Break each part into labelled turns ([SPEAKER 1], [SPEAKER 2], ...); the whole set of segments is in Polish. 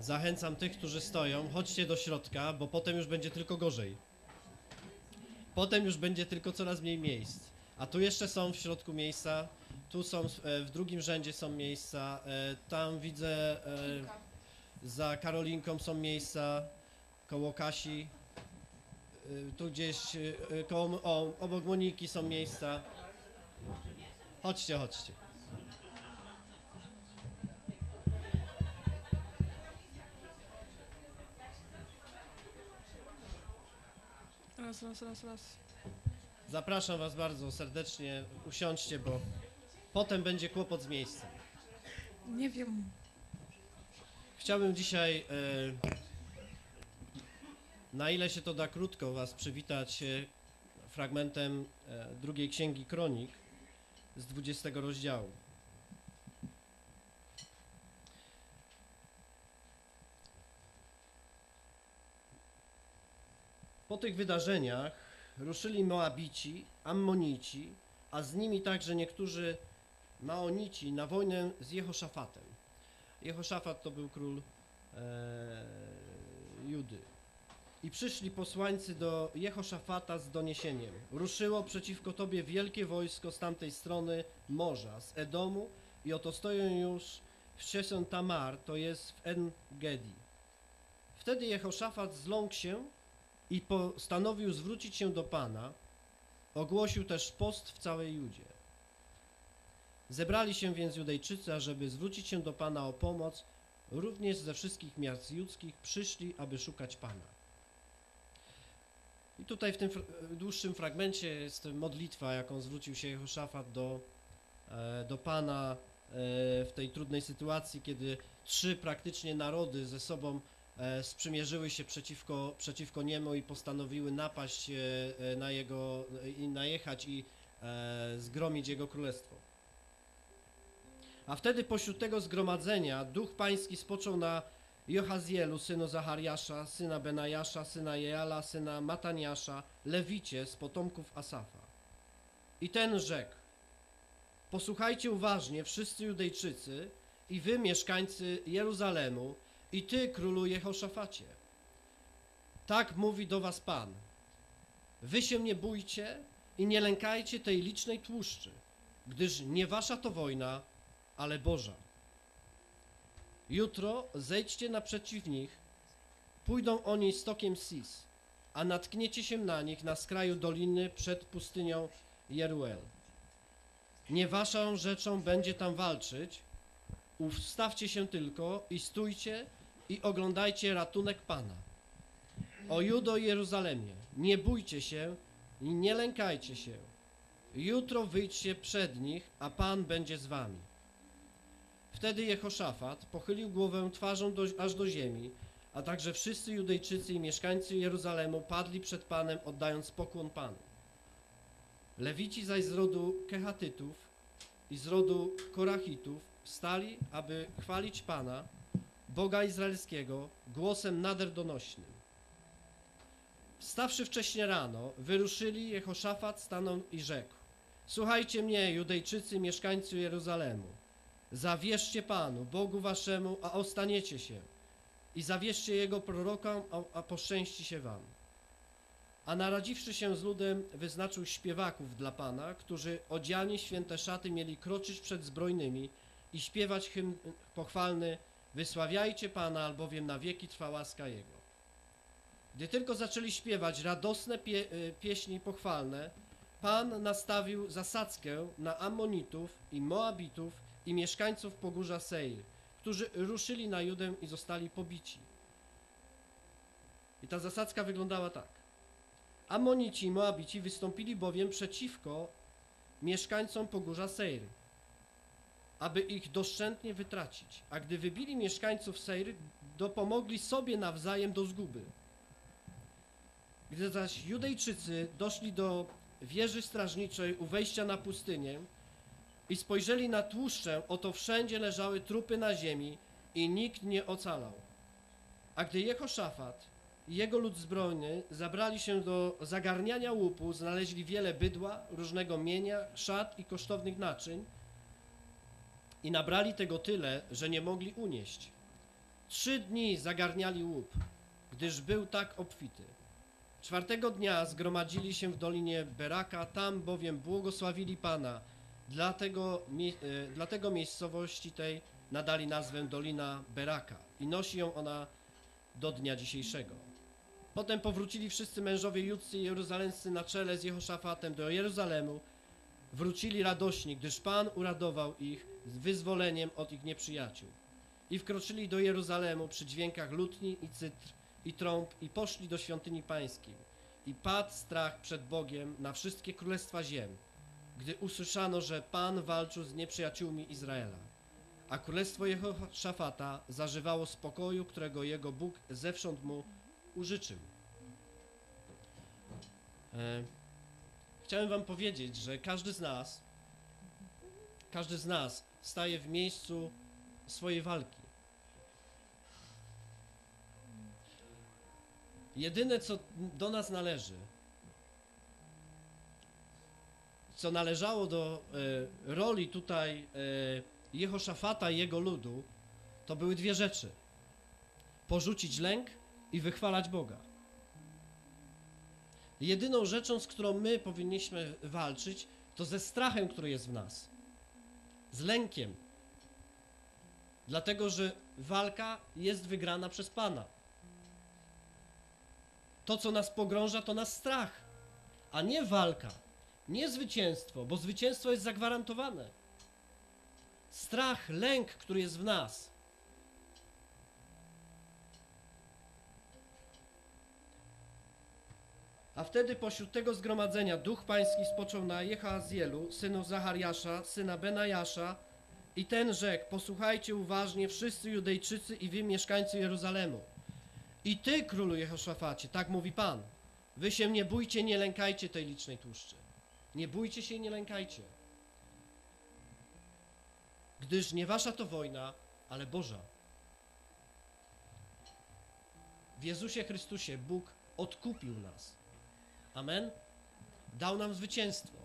[SPEAKER 1] Zachęcam tych, którzy stoją, chodźcie do środka, bo potem już będzie tylko gorzej. Potem już będzie tylko coraz mniej miejsc. A tu jeszcze są w środku miejsca, tu są, e, w drugim rzędzie są miejsca, e, tam widzę, e, za Karolinką są miejsca, koło Kasi, tu gdzieś, koło, o, obok Moniki są miejsca. Chodźcie, chodźcie.
[SPEAKER 2] Raz, raz, raz, raz.
[SPEAKER 1] Zapraszam Was bardzo serdecznie, usiądźcie, bo potem będzie kłopot z miejscem.
[SPEAKER 2] Nie wiem.
[SPEAKER 1] Chciałbym dzisiaj, e, na ile się to da krótko, Was przywitać e, fragmentem e, drugiej księgi Kronik z 20 rozdziału. Po tych wydarzeniach ruszyli Moabici, Ammonici, a z nimi także niektórzy Maonici na wojnę z Jehoszafatem. Jehoszafat to był król e, Judy. I przyszli posłańcy do Jehoszafata z doniesieniem. Ruszyło przeciwko tobie wielkie wojsko z tamtej strony morza, z Edomu i oto stoją już w Sheson Tamar, to jest w En-Gedi. Wtedy Jehoszafat zląkł się i postanowił zwrócić się do Pana. Ogłosił też post w całej Judzie. Zebrali się więc Judejczycy, ażeby zwrócić się do Pana o pomoc. Również ze wszystkich miast judzkich przyszli, aby szukać Pana. I tutaj w tym fr- dłuższym fragmencie jest modlitwa, jaką zwrócił się Jehoszafat do, e, do Pana e, w tej trudnej sytuacji, kiedy trzy praktycznie narody ze sobą e, sprzymierzyły się przeciwko, przeciwko niemu i postanowiły napaść e, e, na jego, i najechać i e, zgromić jego królestwo. A wtedy pośród tego zgromadzenia duch pański spoczął na Johazielu, synu Zachariasza, syna Benajasza, syna Jeala, syna Mataniasza, lewicie z potomków Asafa. I ten rzekł, posłuchajcie uważnie wszyscy Judejczycy i wy mieszkańcy Jeruzalemu i ty królu Jehoszafacie. Tak mówi do was Pan. Wy się nie bójcie i nie lękajcie tej licznej tłuszczy, gdyż nie wasza to wojna, ale Boża. Jutro zejdźcie naprzeciw nich, pójdą oni stokiem Sis, a natkniecie się na nich na skraju doliny przed pustynią Jeruel. Nie waszą rzeczą będzie tam walczyć, ustawcie się tylko i stójcie i oglądajcie ratunek Pana. O Judo Jeruzalemie, nie bójcie się i nie lękajcie się. Jutro wyjdźcie przed nich, a Pan będzie z wami. Wtedy Jehoszafat pochylił głowę twarzą do, aż do ziemi, a także wszyscy Judejczycy i mieszkańcy Jeruzalemu padli przed Panem, oddając pokłon Panu. Lewici zaś z rodu Kehatytów i z rodu Korachitów wstali, aby chwalić Pana, Boga Izraelskiego, głosem nader donośnym. Wstawszy wcześnie rano, wyruszyli, Jehoszafat stanął i rzekł Słuchajcie mnie, Judejczycy, mieszkańcy Jeruzalemu. Zawierzcie Panu, Bogu waszemu, a ostaniecie się. I zawierzcie Jego prorokom, a, a poszczęści się wam. A naradziwszy się z ludem, wyznaczył śpiewaków dla Pana, którzy odziani w święte szaty mieli kroczyć przed zbrojnymi i śpiewać hymn pochwalny Wysławiajcie Pana, albowiem na wieki trwa łaska Jego. Gdy tylko zaczęli śpiewać radosne pie, y, pieśni pochwalne, Pan nastawił zasadzkę na Ammonitów i Moabitów i mieszkańców Pogórza Seir, którzy ruszyli na Judę i zostali pobici. I ta zasadzka wyglądała tak. Ammonici i Moabici wystąpili bowiem przeciwko mieszkańcom Pogórza Seir, aby ich doszczętnie wytracić. A gdy wybili mieszkańców Seir, dopomogli sobie nawzajem do zguby. Gdy zaś Judejczycy doszli do wieży strażniczej u wejścia na pustynię i spojrzeli na tłuszczę, oto wszędzie leżały trupy na ziemi i nikt nie ocalał. A gdy Jehoszafat i jego lud zbrojny zabrali się do zagarniania łupu, znaleźli wiele bydła, różnego mienia, szat i kosztownych naczyń i nabrali tego tyle, że nie mogli unieść. Trzy dni zagarniali łup, gdyż był tak obfity. Czwartego dnia zgromadzili się w dolinie Beraka, tam bowiem błogosławili Pana. Dlatego, e, dlatego miejscowości tej nadali nazwę Dolina Beraka i nosi ją ona do dnia dzisiejszego. Potem powrócili wszyscy mężowie judzcy i jeruzalemscy na czele z Jehoszafatem do Jeruzalemu. Wrócili radośni, gdyż Pan uradował ich z wyzwoleniem od ich nieprzyjaciół. I wkroczyli do Jeruzalemu przy dźwiękach lutni i cytr i trąb i poszli do świątyni pańskiej. I padł strach przed Bogiem na wszystkie królestwa ziem, gdy usłyszano, że Pan walczył z nieprzyjaciółmi Izraela. A królestwo Jehoszafata zażywało spokoju, którego jego Bóg zewsząd mu użyczył. E, chciałem wam powiedzieć, że każdy z nas, każdy z nas staje w miejscu swojej walki. Jedyne, co do nas należy, co należało do e, roli tutaj e, Jehoszafata i jego ludu, to były dwie rzeczy. Porzucić lęk i wychwalać Boga. Jedyną rzeczą, z którą my powinniśmy walczyć, to ze strachem, który jest w nas. Z lękiem. Dlatego, że walka jest wygrana przez Pana. To, co nas pogrąża, to nas strach, a nie walka, nie zwycięstwo, bo zwycięstwo jest zagwarantowane. Strach, lęk, który jest w nas. A wtedy pośród tego zgromadzenia duch pański spoczął na Jehazielu, synu Zachariasza, syna Benajasza, i ten rzekł: Posłuchajcie uważnie, wszyscy Judejczycy i wy, mieszkańcy Jeruzalemu. I ty, królu Jehoszafacie, tak mówi Pan. Wy się nie bójcie, nie lękajcie tej licznej tłuszczy. Nie bójcie się i nie lękajcie. Gdyż nie wasza to wojna, ale Boża. W Jezusie Chrystusie Bóg odkupił nas. Amen? Dał nam zwycięstwo.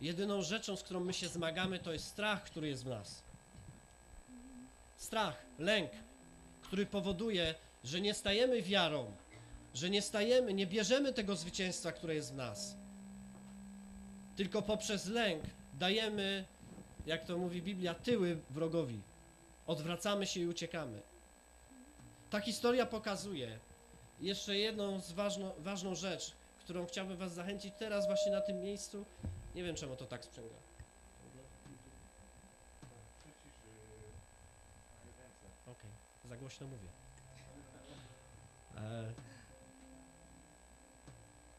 [SPEAKER 1] Jedyną rzeczą, z którą my się zmagamy, to jest strach, który jest w nas. Strach, lęk, który powoduje, że nie stajemy wiarą, że nie stajemy, nie bierzemy tego zwycięstwa, które jest w nas. Tylko poprzez lęk dajemy, jak to mówi Biblia, tyły wrogowi. Odwracamy się i uciekamy. Ta historia pokazuje jeszcze jedną ważną, ważną rzecz, którą chciałbym Was zachęcić teraz właśnie na tym miejscu. Nie wiem czemu to tak sprzęga. Okej, za głośno mówię. E,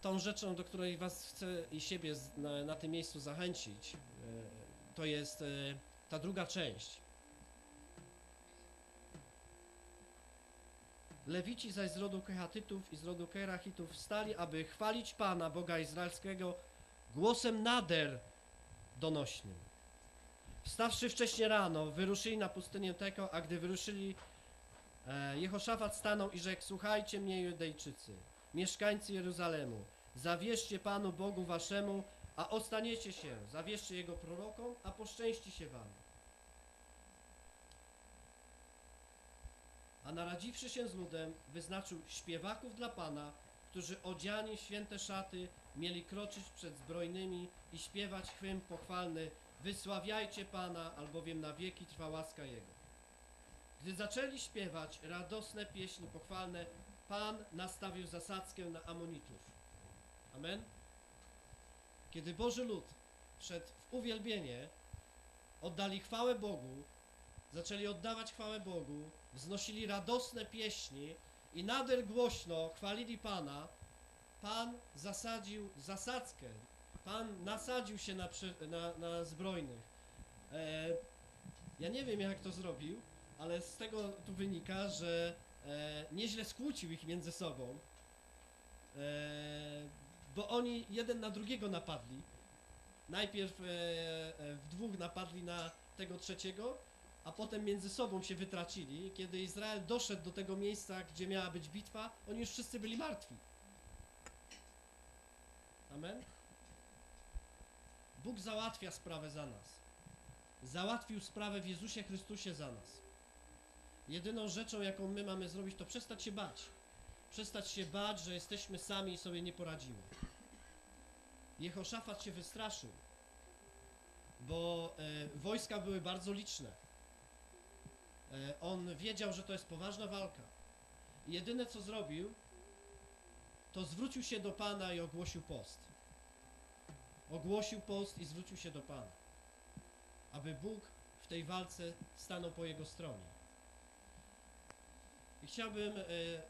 [SPEAKER 1] tą rzeczą, do której Was chcę i siebie na, na tym miejscu zachęcić, e, to jest e, ta druga część. Lewici zaś z rodu Kehatytów i z rodu Kerachitów wstali, aby chwalić Pana, Boga Izraelskiego, głosem nader donośnym. Wstawszy wcześnie rano, wyruszyli na pustynię Teko, a gdy wyruszyli, e, Jehoszafat stanął i rzekł, słuchajcie mnie Judejczycy, mieszkańcy Jeruzalemu, zawierzcie Panu Bogu waszemu, a ostaniecie się, zawierzcie Jego prorokom, a poszczęści się wam. A naradziwszy się z ludem, wyznaczył śpiewaków dla Pana, którzy odziani w święte szaty mieli kroczyć przed zbrojnymi i śpiewać hymn pochwalny Wysławiajcie Pana, albowiem na wieki trwa łaska Jego. Gdy zaczęli śpiewać radosne pieśni pochwalne, Pan nastawił zasadzkę na Amonitów. Amen. Kiedy Boży lud wszedł w uwielbienie, oddali chwałę Bogu, zaczęli oddawać chwałę Bogu, wznosili radosne pieśni i nader głośno chwalili Pana, Pan zasadził zasadzkę. Pan nasadził się na, na, na zbrojnych. E, ja nie wiem jak to zrobił, ale z tego tu wynika, że e, nieźle skłócił ich między sobą. E, bo oni jeden na drugiego napadli. Najpierw e, e, w dwóch napadli na tego trzeciego, a potem między sobą się wytracili. Kiedy Izrael doszedł do tego miejsca, gdzie miała być bitwa, oni już wszyscy byli martwi. Amen. Bóg załatwia sprawę za nas. Załatwił sprawę w Jezusie Chrystusie za nas. Jedyną rzeczą, jaką my mamy zrobić, to przestać się bać. Przestać się bać, że jesteśmy sami i sobie nie poradzimy. Jehoszafat się wystraszył, bo e, wojska były bardzo liczne. E, on wiedział, że to jest poważna walka. Jedyne co zrobił, to zwrócił się do Pana i ogłosił post. Ogłosił post i zwrócił się do Pana. Aby Bóg w tej walce stanął po jego stronie. I chciałbym e, e,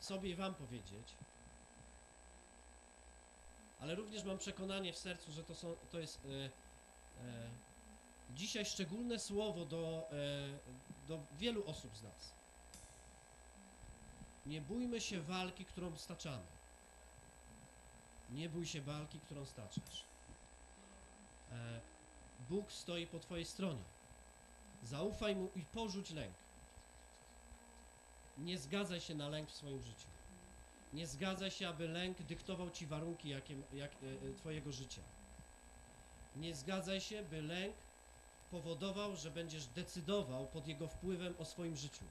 [SPEAKER 1] sobie i Wam powiedzieć, ale również mam przekonanie w sercu, że to, są, to jest dzisiaj szczególne słowo do, e, do wielu osób z nas. Nie bójmy się walki, którą staczamy. Nie bój się walki, którą staczasz. E, Bóg stoi po Twojej stronie. Zaufaj Mu i porzuć lęk. Nie zgadzaj się na lęk w swoim życiu. Nie zgadzaj się, aby lęk dyktował Ci warunki jakie, jak, e, Twojego życia. Nie zgadzaj się, by lęk powodował, że będziesz decydował pod jego wpływem o swoim życiu.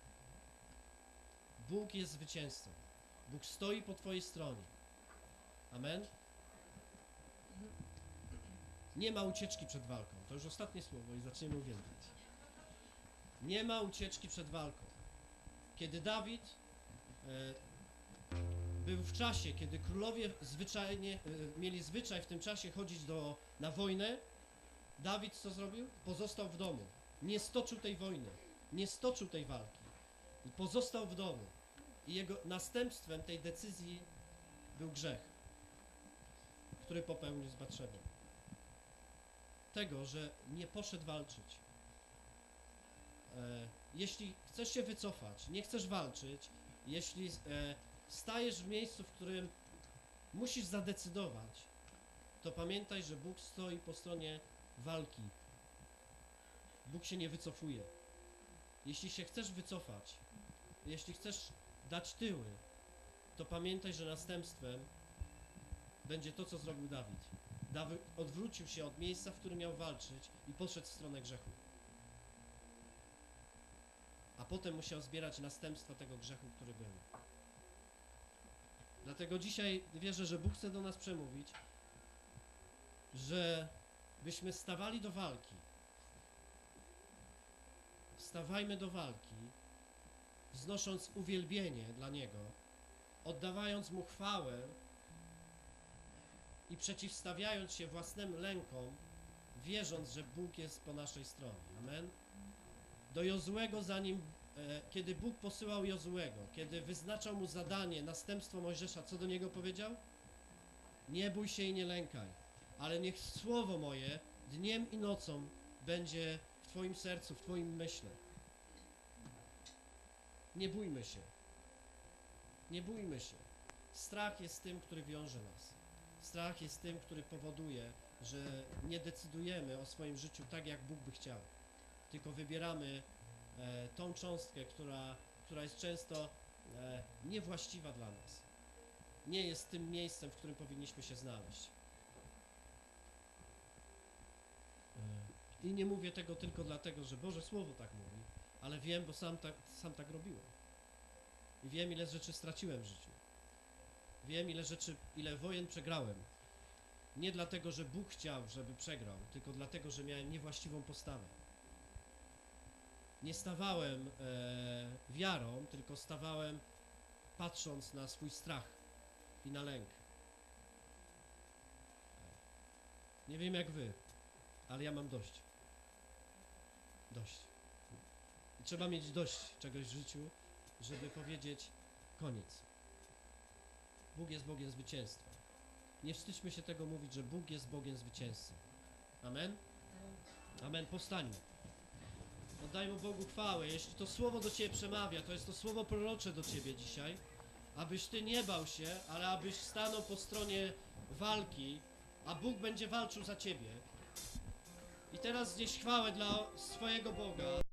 [SPEAKER 1] Bóg jest zwycięzcą. Bóg stoi po Twojej stronie. Amen. Nie ma ucieczki przed walką. To już ostatnie słowo i zaczniemy uwielbiać. Nie ma ucieczki przed walką. Kiedy Dawid e, był w czasie, kiedy królowie zwyczajnie e, mieli zwyczaj w tym czasie chodzić do, na wojnę, Dawid co zrobił? Pozostał w domu. Nie stoczył tej wojny. Nie stoczył tej walki. Pozostał w domu. I jego następstwem tej decyzji był grzech, który popełnił z Batrzebą. Tego, że nie poszedł walczyć. E, jeśli chcesz się wycofać, nie chcesz walczyć, jeśli e, stajesz w miejscu, w którym musisz zadecydować, to pamiętaj, że Bóg stoi po stronie walki. Bóg się nie wycofuje. Jeśli się chcesz wycofać, jeśli chcesz dać tyły, to pamiętaj, że następstwem będzie to, co zrobił Dawid. Dawid odwrócił się od miejsca, w którym miał walczyć i poszedł w stronę grzechu. A potem musiał zbierać następstwa tego grzechu, który był. Dlatego dzisiaj wierzę, że Bóg chce do nas przemówić, że byśmy stawali do walki. Stawajmy do walki, wznosząc uwielbienie dla Niego, oddawając Mu chwałę i przeciwstawiając się własnym lękom, wierząc, że Bóg jest po naszej stronie. Amen. Do Jozłego, zanim, e, kiedy Bóg posyłał Jozłego, kiedy wyznaczał mu zadanie, następstwo Mojżesza, co do niego powiedział? Nie bój się i nie lękaj, ale niech słowo moje dniem i nocą będzie w Twoim sercu, w Twoim myśle. Nie bójmy się. Nie bójmy się. Strach jest tym, który wiąże nas. Strach jest tym, który powoduje, że nie decydujemy o swoim życiu tak, jak Bóg by chciał. Tylko wybieramy e, tą cząstkę, która, która jest często e, niewłaściwa dla nas. Nie jest tym miejscem, w którym powinniśmy się znaleźć. E, I nie mówię tego tylko dlatego, że Boże Słowo tak mówi, ale wiem, bo sam tak, sam tak robiłem. I wiem, ile rzeczy straciłem w życiu. Wiem, ile rzeczy, ile wojen przegrałem. Nie dlatego, że Bóg chciał, żeby przegrał, tylko dlatego, że miałem niewłaściwą postawę. Nie stawałem e, wiarą, tylko stawałem patrząc na swój strach i na lęk. Nie wiem jak wy, ale ja mam dość. Dość. I trzeba mieć dość czegoś w życiu, żeby powiedzieć koniec. Bóg jest Bogiem zwycięstwa. Nie wstydźmy się tego mówić, że Bóg jest Bogiem zwycięzcą. Amen? Amen. Powstańmy. Oddajmy Bogu chwałę. Jeśli to słowo do Ciebie przemawia, to jest to słowo prorocze do Ciebie dzisiaj, abyś Ty nie bał się, ale abyś stanął po stronie walki, a Bóg będzie walczył za Ciebie. Teraz gdzieś chwałę dla swojego Boga.